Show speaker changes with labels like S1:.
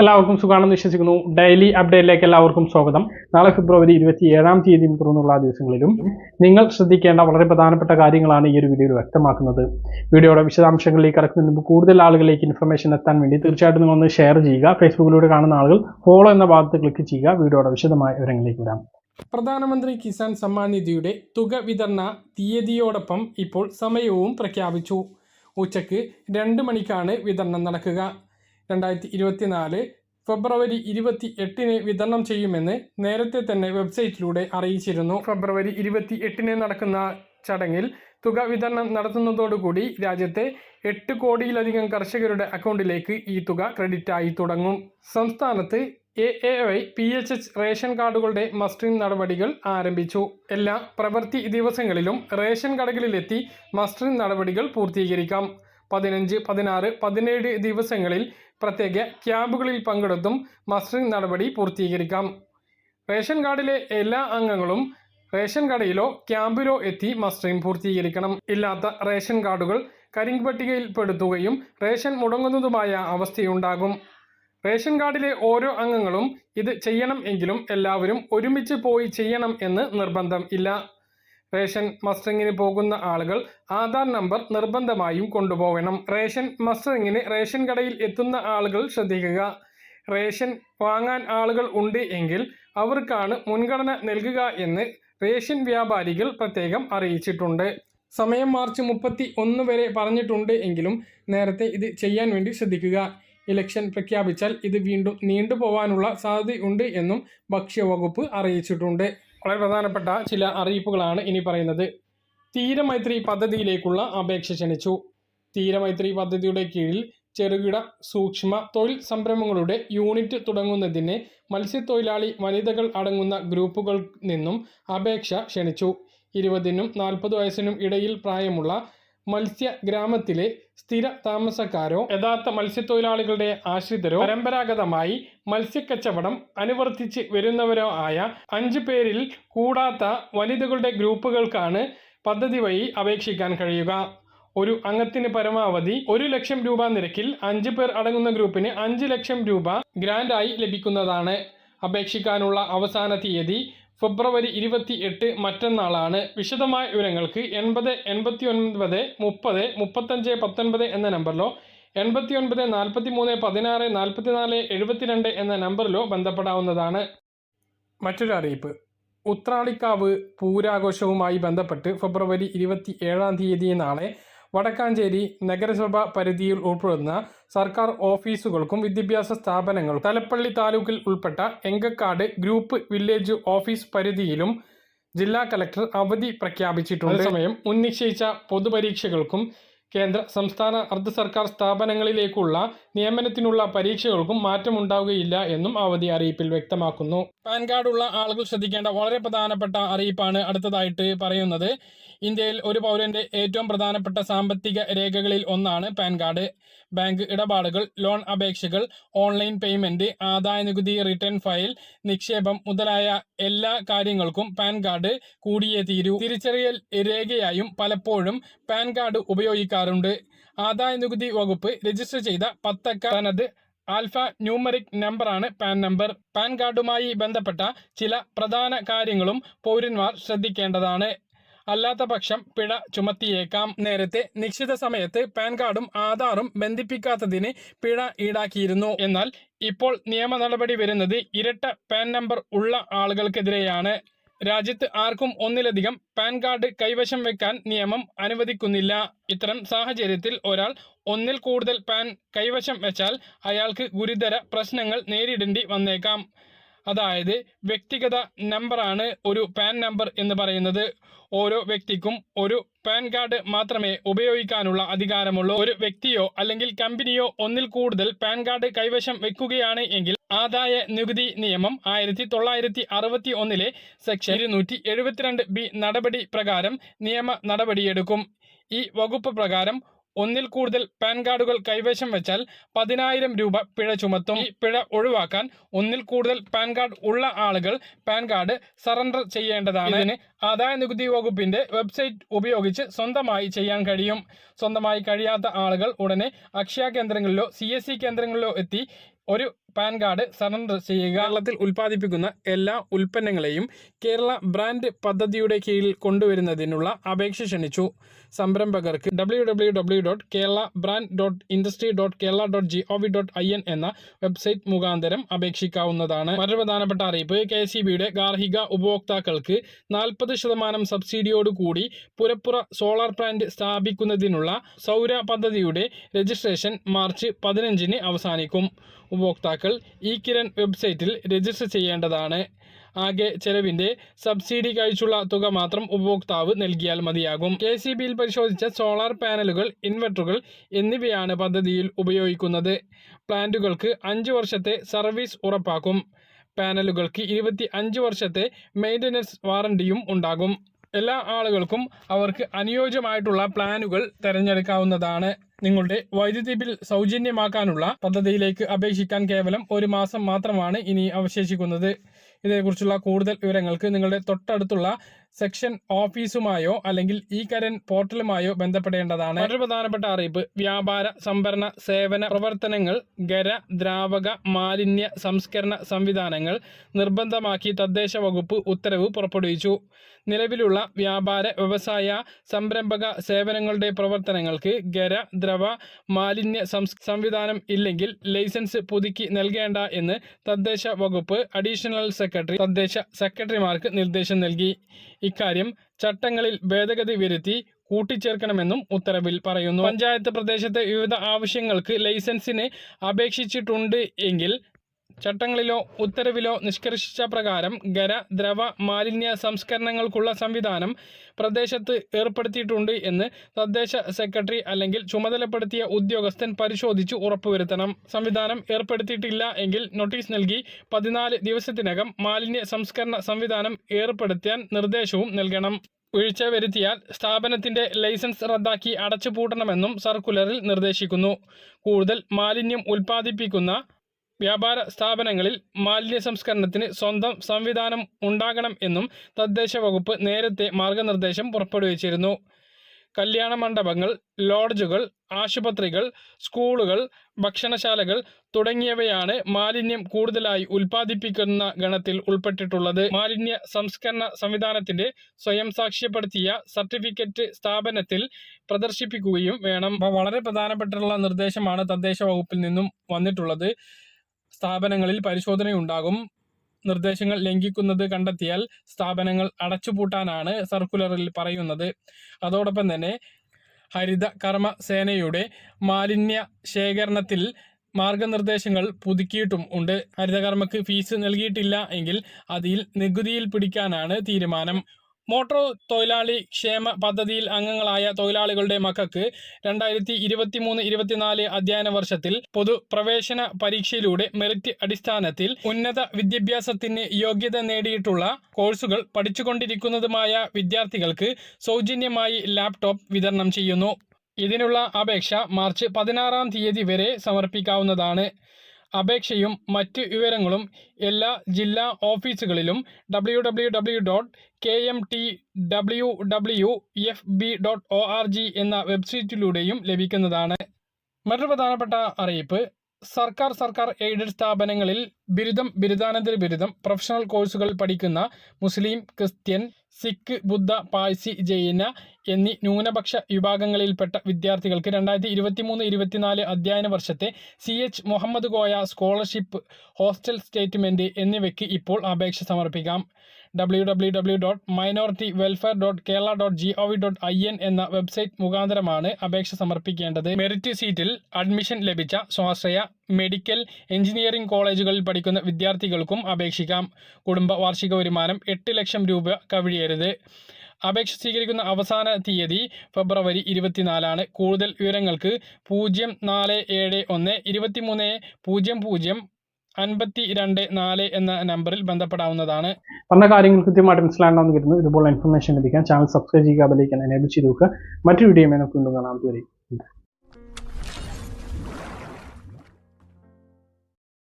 S1: എല്ലാവർക്കും സുഖാണെന്ന് വിശ്വസിക്കുന്നു. ഡെയിലി അപ്ഡേറ്റിലേക്ക് എല്ലാവർക്കും സ്വാഗതം. നാളെ ഫെബ്രുവരി ഇരുപത്തി ഏഴാം തീയതി തുറന്നുള്ള ദിവസങ്ങളിലും നിങ്ങൾ ശ്രദ്ധിക്കേണ്ട വളരെ പ്രധാനപ്പെട്ട കാര്യങ്ങളാണ് ഈ ഒരു വീഡിയോയിൽ വ്യക്തമാക്കുന്നത്. വീഡിയോയുടെ വിശദാംശങ്ങളിലേക്ക് കടക്കുന്നതിന് മുമ്പ് കൂടുതൽ ആളുകളിലേക്ക് ഇൻഫർമേഷൻ എത്താൻ വേണ്ടി തീർച്ചയായിട്ടും നിങ്ങൾ ഒന്ന് ഷെയർ ചെയ്യുക. ഫേസ്ബുക്കിലൂടെ കാണുന്ന ആളുകൾ ഫോളോ എന്ന ഭാഗത്ത് ക്ലിക്ക് ചെയ്യുക. വീഡിയോയുടെ വിശദമായ വിവരങ്ങളിലേക്ക് വരാം. പ്രധാനമന്ത്രി കിസാൻ സമ്മാൻ നിധിയുടെ തുക വിതരണ തീയതിയോടൊപ്പം ഇപ്പോൾ സമയവും പ്രഖ്യാപിച്ചു. ഉച്ചയ്ക്ക് രണ്ട് മണിക്കാണ് വിതരണം നടക്കുക. രണ്ടായിരത്തി ഇരുപത്തിനാല് ഫെബ്രുവരി ഇരുപത്തി എട്ടിന് വിതരണം ചെയ്യുമെന്ന് നേരത്തെ തന്നെ വെബ്സൈറ്റിലൂടെ അറിയിച്ചിരുന്നു. ഫെബ്രുവരി ഇരുപത്തി എട്ടിന് നടക്കുന്ന ചടങ്ങിൽ തുക വിതരണം നടത്തുന്നതോടുകൂടി രാജ്യത്തെ എട്ട് കോടിയിലധികം കർഷകരുടെ അക്കൗണ്ടിലേക്ക് ഈ തുക ക്രെഡിറ്റ് ആയി തുടങ്ങും. സംസ്ഥാനത്ത് A A Y P H H ration കാർഡുകളുടെ mustering നടപടികൾ ആരംഭിച്ചു. എല്ലാ പ്രവൃത്തി ദിവസങ്ങളിലും റേഷൻ കടകളിലെത്തി മസ്റ്ററിംഗ് നടപടികൾ പൂർത്തീകരിക്കാം. പതിനഞ്ച് പതിനാറ് പതിനേഴ് ദിവസങ്ങളിൽ പ്രത്യേക ക്യാമ്പുകളിൽ പങ്കെടുത്തും മസ്റ്ററിംഗ് നടപടി പൂർത്തീകരിക്കാം. റേഷൻ കാർഡിലെ എല്ലാ അംഗങ്ങളും റേഷൻ കടയിലോ ക്യാമ്പിലോ എത്തി മസ്റ്ററിംഗ് പൂർത്തീകരിക്കണം. ഇല്ലാത്ത റേഷൻ കാർഡുകൾ കരിങ്ക് പെടുത്തുകയും റേഷൻ മുടങ്ങുന്നതുമായ അവസ്ഥയുണ്ടാകും. റേഷൻ കാർഡിലെ ഓരോ അംഗങ്ങളും ഇത് ചെയ്യണം എങ്കിലും എല്ലാവരും ഒരുമിച്ച് പോയി ചെയ്യണം എന്ന് നിർബന്ധം ഇല്ല. റേഷൻ മസ്റ്ററിങ്ങിന് പോകുന്ന ആളുകൾ ആധാർ നമ്പർ നിർബന്ധമായും കൊണ്ടുപോകണം റേഷൻ മസ്റ്ററിങ്ങിന് റേഷൻ കടയിൽ എത്തുന്ന ആളുകൾ ശ്രദ്ധിക്കുക. റേഷൻ വാങ്ങാൻ ആളുകൾ ഉണ്ട് എങ്കിൽ അവർക്കാണ് മുൻഗണന നൽകുക എന്ന് റേഷൻ വ്യാപാരികൾ പ്രത്യേകം അറിയിച്ചിട്ടുണ്ട്. സമയം മാർച്ച് മുപ്പത്തി ഒന്ന് വരെ പറഞ്ഞിട്ടുണ്ട് എങ്കിലും നേരത്തെ ഇത് ചെയ്യാൻ വേണ്ടി ശ്രദ്ധിക്കുക. ഇലക്ഷൻ പ്രഖ്യാപിച്ചാൽ ഇത് വീണ്ടും നീണ്ടുപോകാനുള്ള സാധ്യതയുണ്ട് എന്നും ഭക്ഷ്യവകുപ്പ് അറിയിച്ചിട്ടുണ്ട്. വളരെ പ്രധാനപ്പെട്ട ചില അറിയിപ്പുകളാണ് ഇനി പറയുന്നത്. തീരമൈത്രി പദ്ധതിയിലേക്കുള്ള അപേക്ഷ ക്ഷണിച്ചു. തീരമൈത്രി പദ്ധതിയുടെ കീഴിൽ ചെറുകിട സൂക്ഷ്മ തൊഴിൽ സംരംഭങ്ങളുടെ യൂണിറ്റ് തുടങ്ങുന്നതിന് മത്സ്യത്തൊഴിലാളി വനിതകൾ അടങ്ങുന്ന ഗ്രൂപ്പുകളിൽ നിന്നും അപേക്ഷ ക്ഷണിച്ചു. ഇരുപതിനും നാൽപ്പത് വയസ്സിനും ഇടയിൽ പ്രായമുള്ള മത്സ്യ ഗ്രാമത്തിലെ സ്ഥിര താമസക്കാരോ യഥാർത്ഥ മത്സ്യത്തൊഴിലാളികളുടെ ആശ്രിതരോ പരമ്പരാഗതമായി മത്സ്യക്കച്ചവടം അനുവർത്തിച്ച് വരുന്നവരോ ആയ അഞ്ചു പേരിൽ കൂടാത്ത വനിതകളുടെ ഗ്രൂപ്പുകൾക്കാണ് പദ്ധതി വഴി അപേക്ഷിക്കാൻ കഴിയുക. ഒരു അംഗത്തിന് പരമാവധി ഒരു ലക്ഷം രൂപ നിരക്കിൽ അഞ്ച് പേർ അടങ്ങുന്ന ഗ്രൂപ്പിന് അഞ്ച് ലക്ഷം രൂപ ഗ്രാൻഡായി ലഭിക്കുന്നതാണ്. അപേക്ഷിക്കാനുള്ള അവസാന തീയതി ഫെബ്രുവരി ഇരുപത്തി എട്ട് മറ്റന്നാളാണ്. വിശദമായ വിവരങ്ങൾക്ക് എൺപത് എൺപത്തി ഒൻപത് മുപ്പത് മുപ്പത്തഞ്ച് പത്തൊൻപത് എന്ന നമ്പറിലോ എൺപത്തി ഒൻപത് നാൽപ്പത്തി മൂന്ന് പതിനാറ് നാൽപ്പത്തിനാല് എഴുപത്തിരണ്ട് എന്ന നമ്പറിലോ ബന്ധപ്പെടാവുന്നതാണ്. മറ്റൊരു അറിയിപ്പ്. ഉത്രാളിക്കാവ് പൂരാഘോഷവുമായി ബന്ധപ്പെട്ട് ഫെബ്രുവരി ഇരുപത്തി ഏഴാം തീയതി നാളെ വടക്കാഞ്ചേരി നഗരസഭ പരിധിയിൽ ഉൾപ്പെടുന്ന സർക്കാർ ഓഫീസുകൾക്കും വിദ്യാഭ്യാസ സ്ഥാപനങ്ങൾക്കും തലപ്പള്ളി താലൂക്കിൽ ഉൾപ്പെട്ട എങ്കക്കാട് ഗ്രൂപ്പ് വില്ലേജ് ഓഫീസ് പരിധിയിലും ജില്ലാ കലക്ടർ അവധി പ്രഖ്യാപിച്ചിട്ടുണ്ട്. സമയം ഉന്നിശ്ചയിച്ച പൊതുപരീക്ഷകൾക്കും കേന്ദ്ര സംസ്ഥാന അർദ്ധ സർക്കാർ സ്ഥാപനങ്ങളിലേക്കുള്ള നിയമനത്തിനുള്ള പരീക്ഷകൾക്കും മാറ്റമുണ്ടാവുകയില്ല എന്നും അവധി അറിയിപ്പിൽ വ്യക്തമാക്കുന്നു. പാൻ കാർഡുള്ള ആളുകൾ ശ്രദ്ധിക്കേണ്ട വളരെ പ്രധാനപ്പെട്ട അറിയിപ്പാണ് അടുത്തതായിട്ട് പറയുന്നത്. ഇന്ത്യയിൽ ഒരു പൗരന്റെ ഏറ്റവും പ്രധാനപ്പെട്ട സാമ്പത്തിക രേഖകളിൽ ഒന്നാണ് പാൻ കാർഡ്. ബാങ്ക് ഇടപാടുകൾ ലോൺ അപേക്ഷകൾ ഓൺലൈൻ പേയ്മെന്റ് ആദായ നികുതി റിട്ടേൺ ഫയൽ നിക്ഷേപം മുതലായ എല്ലാ കാര്യങ്ങൾക്കും പാൻ കാർഡ് കൂടിയേ തീരൂ. തിരിച്ചറിയൽ രേഖയായും പലപ്പോഴും പാൻ കാർഡ് ഉപയോഗിക്കാറുണ്ട് ആദായ നികുതി വകുപ്പ് രജിസ്റ്റർ ചെയ്ത പത്തക്ക തനത് ആൽഫ ന്യൂമറിക് നമ്പറാണ് പാൻ നമ്പർ. പാൻ കാർഡുമായി ബന്ധപ്പെട്ട ചില പ്രധാന കാര്യങ്ങളും പൗരന്മാർ ശ്രദ്ധിക്കേണ്ടതാണ്. അല്ലാത്ത പക്ഷം പിഴ ചുമത്തിയേക്കാം. നേരത്തെ നിശ്ചിത സമയത്ത് പാൻ കാർഡും ആധാറും ബന്ധിപ്പിക്കാത്തതിന് പിഴ ഈടാക്കിയിരുന്നു. എന്നാൽ ഇപ്പോൾ നിയമ നടപടി വരുന്നത് ഇരട്ട പാൻ നമ്പർ ഉള്ള ആളുകൾക്കെതിരെയാണ്. രാജ്യത്ത് ആർക്കും ഒന്നിലധികം പാൻ കാർഡ് കൈവശം വെക്കാൻ നിയമം അനുവദിക്കുന്നില്ല. ഇത്തരം സാഹചര്യത്തിൽ ഒരാൾ ഒന്നിൽ കൂടുതൽ പാൻ കൈവശം വെച്ചാൽ അയാൾക്ക് ഗുരുതര പ്രശ്നങ്ങൾ നേരിടേണ്ടി വന്നേക്കാം. അതായത് വ്യക്തിഗത നമ്പറാണ് ഒരു പാൻ നമ്പർ എന്ന് പറയുന്നത്. ഓരോ വ്യക്തിക്കും ഒരു പാൻ കാർഡ് മാത്രമേ ഉപയോഗിക്കാനുള്ള അധികാരമുള്ളൂ. ഒരു വ്യക്തിയോ അല്ലെങ്കിൽ കമ്പനിയോ ഒന്നിൽ കൂടുതൽ പാൻ കാർഡ് കൈവശം വെക്കുകയാണ് എങ്കിൽ ആദായ നികുതി നിയമം ആയിരത്തി തൊള്ളായിരത്തി അറുപത്തി ഒന്നിലെ സെക്ഷൻ ഇരുന്നൂറ്റി എഴുപത്തിരണ്ട് ബി നടപടി പ്രകാരം നിയമ നടപടിയെടുക്കും. ഈ വകുപ്പ് പ്രകാരം ഒന്നിൽ കൂടുതൽ പാൻ കാർഡുകൾ കൈവശം വെച്ചാൽ പതിനായിരം രൂപ പിഴ ചുമത്തും. ഈ പിഴ ഒഴിവാക്കാൻ ഒന്നിൽ കൂടുതൽ പാൻ കാർഡ് ഉള്ള ആളുകൾ പാൻ കാർഡ് സറണ്ടർ ചെയ്യേണ്ടതാണ്. ഇതിന് ആദായ നികുതി വകുപ്പിന്റെ വെബ്സൈറ്റ് ഉപയോഗിച്ച് സ്വന്തമായി ചെയ്യാൻ കഴിയും. സ്വന്തമായി കഴിയാത്ത ആളുകൾ ഉടനെ അക്ഷയ കേന്ദ്രങ്ങളിലോ സി കേന്ദ്രങ്ങളിലോ എത്തി ഒരു പാൻ കാർഡ് സറണ്ടർ ചെയ്യുക. കേരളത്തിൽ ഉൽപ്പാദിപ്പിക്കുന്ന എല്ലാ ഉൽപ്പന്നങ്ങളെയും കേരള ബ്രാൻഡ് പദ്ധതിയുടെ കീഴിൽ കൊണ്ടുവരുന്നതിനുള്ള അപേക്ഷ ക്ഷണിച്ചു. സംരംഭകർക്ക് W W W dot Kerala brand dot industry dot Kerala dot G O V dot I N എന്ന വെബ്സൈറ്റ് മുഖാന്തരം അപേക്ഷിക്കാവുന്നതാണ്. മറ്റൊരു പ്രധാനപ്പെട്ട അറിയിപ്പ് കെ സി ബിയുടെ ഗാർഹിക ഉപഭോക്താക്കൾക്ക് നാൽപ്പത് ശതമാനം സബ്സിഡിയോടുകൂടി പുരപ്പുറ സോളാർ പ്ലാന്റ് സ്ഥാപിക്കുന്നതിനുള്ള സൗര പദ്ധതിയുടെ രജിസ്ട്രേഷൻ മാർച്ച് പതിനഞ്ചിന് അവസാനിക്കും. ഉപഭോക്താക്കൾ ഈ കിരൺ വെബ്സൈറ്റിൽ രജിസ്റ്റർ ചെയ്യേണ്ടതാണ്. ആകെ ചെലവിന്റെ സബ്സിഡി കഴിച്ചുള്ള തുക മാത്രം ഉപഭോക്താവ് നൽകിയാൽ മതിയാകും. കെ സി ബിയിൽ പരിശോധിച്ച സോളാർ പാനലുകൾ ഇൻവെർട്ടറുകൾ എന്നിവയാണ് പദ്ധതിയിൽ ഉപയോഗിക്കുന്നത്. പ്ലാന്റുകൾക്ക് അഞ്ച് വർഷത്തെ സർവീസ് ഉറപ്പാക്കും. പാനലുകൾക്ക് ഇരുപത്തി അഞ്ച് വർഷത്തെ മെയിന്റനൻസ് വാറണ്ടിയും ഉണ്ടാകും. എല്ലാ ആളുകൾക്കും അവർക്ക് അനുയോജ്യമായിട്ടുള്ള പ്ലാനുകൾ തിരഞ്ഞെടുക്കാവുന്നതാണ്. നിങ്ങളുടെ വൈദ്യുതി ബിൽ സൗജന്യമാക്കാനുള്ള പദ്ധതിയിലേക്ക് അപേക്ഷിക്കാൻ കേവലം ഒരു മാസം മാത്രമാണ് ഇനി അവശേഷിക്കുന്നത്. ഇതേക്കുറിച്ചുള്ള കൂടുതൽ വിവരങ്ങൾക്ക് നിങ്ങളുടെ തൊട്ടടുത്തുള്ള സെക്ഷൻ ഓഫീസുമായോ അല്ലെങ്കിൽ ഇ കരൻ പോർട്ടലുമായോ ബന്ധപ്പെടേണ്ടതാണ്. മറ്റൊരു പ്രധാനപ്പെട്ട അറിയിപ്പ് വ്യാപാര സംഭരണ സേവന പ്രവർത്തനങ്ങൾ ഖര ദ്രാവക മാലിന്യ സംസ്കരണ സംവിധാനങ്ങൾ നിർബന്ധമാക്കി തദ്ദേശ വകുപ്പ് ഉത്തരവ് പുറപ്പെടുവിച്ചു. നിലവിലുള്ള വ്യാപാര വ്യവസായ സംരംഭക സേവനങ്ങളുടെ പ്രവർത്തനങ്ങൾക്ക് ഖര ദ്രവ മാലിന്യ സംവിധാനം ഇല്ലെങ്കിൽ ലൈസൻസ് പുതുക്കി നൽകേണ്ട എന്ന് തദ്ദേശ വകുപ്പ് അഡീഷണൽ സെക്രട്ടറി തദ്ദേശ സെക്രട്ടറിമാർക്ക് നിർദ്ദേശം നൽകി. ഇക്കാര്യം ചട്ടങ്ങളിൽ ഭേദഗതി വരുത്തി കൂട്ടിച്ചേർക്കണമെന്നും ഉത്തരവിൽ പറയുന്നു. പഞ്ചായത്ത് പ്രദേശത്തെ വിവിധ ആവശ്യങ്ങൾക്ക് ലൈസൻസിന് അപേക്ഷിച്ചിട്ടുണ്ട് എങ്കിൽ ചട്ടങ്ങളിലോ ഉത്തരവിലോ നിഷ്കർഷിച്ച പ്രകാരം ഖര ദ്രവ മാലിന്യ സംസ്കരണങ്ങൾക്കുള്ള സംവിധാനം പ്രദേശത്ത് ഏർപ്പെടുത്തിയിട്ടുണ്ട് എന്ന് തദ്ദേശ സെക്രട്ടറി അല്ലെങ്കിൽ ചുമതലപ്പെടുത്തിയ ഉദ്യോഗസ്ഥൻ പരിശോധിച്ച് ഉറപ്പുവരുത്തണം. സംവിധാനം ഏർപ്പെടുത്തിയിട്ടില്ല എങ്കിൽ നോട്ടീസ് നൽകി പതിനാല് ദിവസത്തിനകം മാലിന്യ സംസ്കരണ സംവിധാനം ഏർപ്പെടുത്താൻ നിർദ്ദേശവും നൽകണം. വീഴ്ച വരുത്തിയാൽ സ്ഥാപനത്തിന്റെ ലൈസൻസ് റദ്ദാക്കി അടച്ചുപൂട്ടണമെന്നും സർക്കുലറിൽ നിർദ്ദേശിക്കുന്നു. കൂടുതൽ മാലിന്യം ഉൽപ്പാദിപ്പിക്കുന്ന വ്യാപാര സ്ഥാപനങ്ങളിൽ മാലിന്യ സംസ്കരണത്തിന് സ്വന്തം സംവിധാനം ഉണ്ടാകണം എന്നും തദ്ദേശ വകുപ്പ് നേരത്തെ മാർഗനിർദ്ദേശം പുറപ്പെടുവിച്ചിരുന്നു. കല്യാണ മണ്ഡപങ്ങൾ ലോഡ്ജുകൾ ആശുപത്രികൾ സ്കൂളുകൾ ഭക്ഷണശാലകൾ തുടങ്ങിയവയാണ് മാലിന്യം കൂടുതലായി ഉൽപ്പാദിപ്പിക്കുന്ന ഗണത്തിൽ ഉൾപ്പെട്ടിട്ടുള്ളത്. മാലിന്യ സംസ്കരണ സംവിധാനത്തിന്റെ സ്വയം സാക്ഷ്യപ്പെടുത്തിയ സർട്ടിഫിക്കറ്റ് സ്ഥാപനത്തിൽ പ്രദർശിപ്പിക്കുകയും വേണം. വളരെ പ്രധാനപ്പെട്ടുള്ള നിർദ്ദേശമാണ് തദ്ദേശ വകുപ്പിൽ നിന്നും വന്നിട്ടുള്ളത്. സ്ഥാപനങ്ങളിൽ പരിശോധനയുണ്ടാകും. നിർദ്ദേശങ്ങൾ ലംഘിക്കുന്നത് കണ്ടെത്തിയാൽ സ്ഥാപനങ്ങൾ അടച്ചുപൂട്ടാനാണ് സർക്കുലറിൽ പറയുന്നത്. അതോടൊപ്പം തന്നെ ഹരിത കർമ്മ സേനയുടെ മാലിന്യ ശേഖരണത്തിൽ മാർഗനിർദ്ദേശങ്ങൾ പുതുക്കിയിട്ടും ഉണ്ട്. ഹരിതകർമ്മക്ക് ഫീസ് നൽകിയിട്ടില്ല എങ്കിൽ അതിൽ നികുതിയിൽ പിടിക്കാനാണ് തീരുമാനം. മോട്ടോർ തൊഴിലാളി ക്ഷേമ പദ്ധതിയിൽ അംഗങ്ങളായ തൊഴിലാളികളുടെ മക്കൾക്ക് രണ്ടായിരത്തി ഇരുപത്തി മൂന്ന് ഇരുപത്തിനാല് അധ്യയന വർഷത്തിൽ പൊതുപ്രവേശന പരീക്ഷയിലൂടെ മെറിറ്റ് അടിസ്ഥാനത്തിൽ ഉന്നത വിദ്യാഭ്യാസത്തിന് യോഗ്യത നേടിയിട്ടുള്ള കോഴ്സുകൾ പഠിച്ചുകൊണ്ടിരിക്കുന്നതുമായ വിദ്യാർത്ഥികൾക്ക് സൗജന്യമായി ലാപ്ടോപ്പ് വിതരണം ചെയ്യുന്നു. ഇതിനുള്ള അപേക്ഷ മാർച്ച് പതിനാറാം തീയതി വരെ സമർപ്പിക്കാവുന്നതാണ്. അപേക്ഷയും മറ്റ് വിവരങ്ങളും എല്ലാ ജില്ലാ ഓഫീസുകളിലും W W W dot K M T W W F B dot O R G എന്ന വെബ്സൈറ്റിലൂടെയും ലഭിക്കുന്നതാണ്. മറ്റൊരു പ്രധാനപ്പെട്ട അറിയിപ്പ് സർക്കാർ സർക്കാർ എയ്ഡഡ് സ്ഥാപനങ്ങളിൽ ബിരുദം ബിരുദാനന്തര ബിരുദം പ്രൊഫഷണൽ കോഴ്സുകൾ പഠിക്കുന്ന മുസ്ലിം ക്രിസ്ത്യൻ സിഖ് ബുദ്ധ പാഴ്സി ജൈന എന്നീ ന്യൂനപക്ഷ വിഭാഗങ്ങളിൽപ്പെട്ട വിദ്യാർത്ഥികൾക്ക് രണ്ടായിരത്തി ഇരുപത്തി മൂന്ന് ഇരുപത്തിനാല് അധ്യയന വർഷത്തെ C H Muhammad Koya scholarship hostel statement എന്നിവയ്ക്ക് ഇപ്പോൾ അപേക്ഷ സമർപ്പിക്കാം. W W W dot minority welfare dot Kerala dot G O V dot I N എന്ന വെബ്സൈറ്റ് മുഖാന്തരമാണ് അപേക്ഷ സമർപ്പിക്കേണ്ടത്. മെറിറ്റ് സീറ്റിൽ അഡ്മിഷൻ ലഭിച്ച സ്വാശ്രയ മെഡിക്കൽ എഞ്ചിനീയറിംഗ് കോളേജുകളിൽ പഠിക്കുന്ന വിദ്യാർത്ഥികൾക്കും അപേക്ഷിക്കാം. കുടുംബ വാർഷിക വരുമാനം എട്ട് ലക്ഷം രൂപ കവിഴിയരുത്. അപേക്ഷ സ്വീകരിക്കുന്ന അവസാന തീയതി ഫെബ്രുവരി ഇരുപത്തിനാലാണ്. കൂടുതൽ വിവരങ്ങൾക്ക് പൂജ്യം നാല് ഏഴ് ഒന്ന് ഇരുപത്തിമൂന്ന് പൂജ്യം പൂജ്യം അൻപത്തി രണ്ട് നാല് എന്ന നമ്പറിൽ ബന്ധപ്പെടാവുന്നതാണ്. പറഞ്ഞ കാര്യങ്ങൾ കൃത്യമായിട്ട് മനസ്സിലാകണമെന്ന് കരുതുന്നു ഇതുപോലെ ഇൻഫർമേഷൻ ലഭിക്കാൻ ചാനൽ സബ്സ്ക്രൈബ് ചെയ്യുക ബെലൈക്കൻ എനേബിൾ ചെയ്ത് നോക്കുക മറ്റു വീഡിയോ നമുക്ക് കാണാം. അതുവരെ